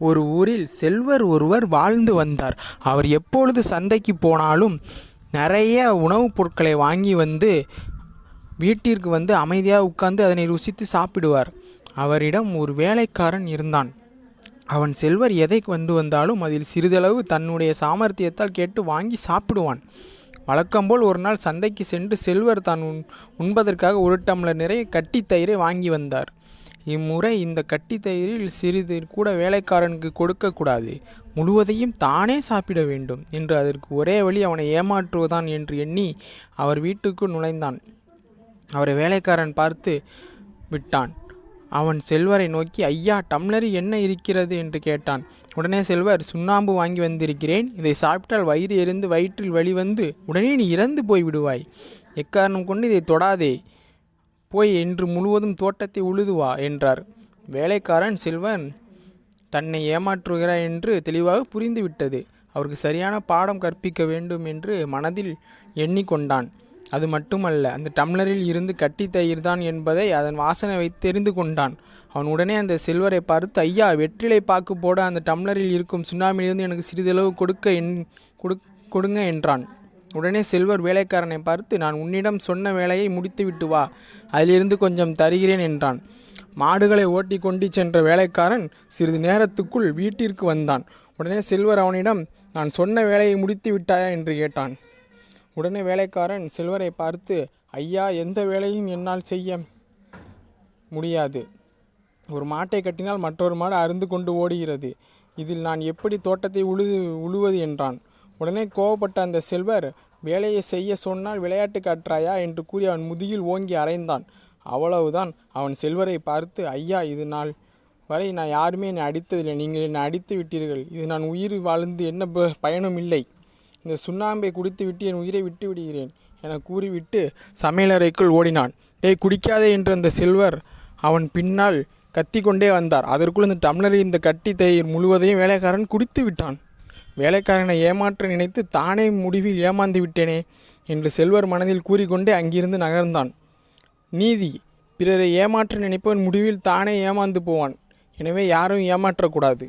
ஒரு ஊரில் செல்வர் ஒருவர் வாழ்ந்து வந்தார். அவர் எப்பொழுது சந்தைக்கு போனாலும் நிறைய உணவுப் பொருட்களை வாங்கி வந்து வீட்டிற்கு வந்து அமைதியாக உட்கார்ந்து அதனை ருசித்து சாப்பிடுவார். அவரிடம் ஒரு வேலைக்காரன் இருந்தான். அவன் செல்வர் எதை கொண்டு வந்தாலும் அதில் சிறிதளவு தன்னுடைய சாமர்த்தியத்தால் கேட்டு வாங்கி சாப்பிடுவான். வழக்கம்போல் ஒரு நாள் சந்தைக்கு சென்று செல்வர் தான் உண் உண்பதற்காக ஒரு டம்ளர் நிறைய கட்டித் தயிரை வாங்கி வந்தார். இம்முறை இந்த கட்டித் தயிரில் சிறிது கூட வேலைக்காரனுக்கு கொடுக்கக்கூடாது. முழுவதையும் தானே சாப்பிட வேண்டும் என்று அதற்கு ஒரே வழி அவனை ஏமாற்றுவதான் என்று எண்ணி அவர் வீட்டுக்குள் நுழைந்தான். அவரை வேலைக்காரன் பார்த்து விட்டான். அவன் செல்வரை நோக்கி ஐயா டம்ளரில் என்ன இருக்கிறது? என்று கேட்டான். உடனே செல்வர் சுண்ணாம்பு வாங்கி வந்திருக்கிறேன். இதை சாப்பிட்டால் வயிறு எரிந்து வயிற்றில் வலி வந்து உடனே நீ இறந்து போய் விடுவாய் எக்காரணம் கொண்டு இதை தொடாதே? போய் என்று முழுவதும் தோட்டத்தை உழுது வா என்றார். வேலைக்காரன் செல்வன் தன்னை ஏமாற்றுகிறாய் என்று தெளிவாக புரிந்துவிட்டது. அவருக்கு சரியான பாடம் கற்பிக்க வேண்டும் என்று மனதில் எண்ணிக்கொண்டான். அது மட்டுமல்ல அந்த டம்ளரில் இருந்து கட்டி தயிர் தான் என்பதை அதன் வாசனை வைத்து தெரிந்து கொண்டான். அவன் உடனே அந்த செல்வரை பார்த்து ஐயா வெற்றிலை பாக்கு போட அந்த டம்ளரில் இருக்கும் சுண்ணாமிலிருந்து எனக்கு சிறிதளவு கொடுக்க என் கொடு கொடுங்க என்றான். உடனே செல்வர் வேலைக்காரனை பார்த்து நான் உன்னிடம் சொன்ன வேலையை முடித்துவிட்டு வா அதிலிருந்து கொஞ்சம் தருகிறேன் என்றான். மாடுகளை ஓட்டி கொண்டு சென்ற வேலைக்காரன் சிறிது நேரத்துக்குள் வீட்டிற்கு வந்தான். உடனே செல்வர் அவனிடம் நான் சொன்ன வேலையை முடித்து விட்டாயா? என்று கேட்டான். உடனே வேலைக்காரன் செல்வரை பார்த்து ஐயா எந்த வேலையும் என்னால் செய்ய முடியாது. ஒரு மாட்டை கட்டினால் மற்றொரு மாடு அருந்து கொண்டு ஓடுகிறது. இதில் நான் எப்படி தோட்டத்தை உழுது உழுவது? என்றான். உடனே கோவப்பட்ட அந்த செல்வர் வேலையை செய்ய சொன்னால் விளையாட்டு காட்டுறாயா என்று கூறி அவன் முதுகில் ஓங்கி அரைந்தான் அவ்வளவுதான். அவன் செல்வரை பார்த்து ஐயா இது நாள் வரை நான் யாருமே என்னை அடித்ததில்லை. நீங்கள் என்னை அடித்து விட்டீர்கள். இது நான் உயிர் வாழ்ந்து என்ன ப- பயனும் இல்லை. இந்த சுண்ணாம்பை குடித்துவிட்டு என் உயிரை விட்டு விடுகிறேன் என கூறிவிட்டு சமையலறைக்குள் ஓடினான். டேய் குடிக்காதே என்று அந்த செல்வர் அவன் பின்னால் கத்திக்கொண்டே வந்தார். அதற்குள் இந்த டம்ளரில் இந்த கட்டி தயிர் முழுவதையும் வேலைக்காரன் குடித்து விட்டான். வேலைக்காரனை ஏமாற்ற நினைத்து தானே முடிவில் ஏமாந்து விட்டேனே என்று செல்வர் மனதில் கூறிக்கொண்டே அங்கிருந்து நகர்ந்தான். நீதி பிறரை ஏமாற்ற நினைப்பவன் முடிவில் தானே ஏமாந்து போவான். எனவே யாரும் ஏமாற்றக்கூடாது.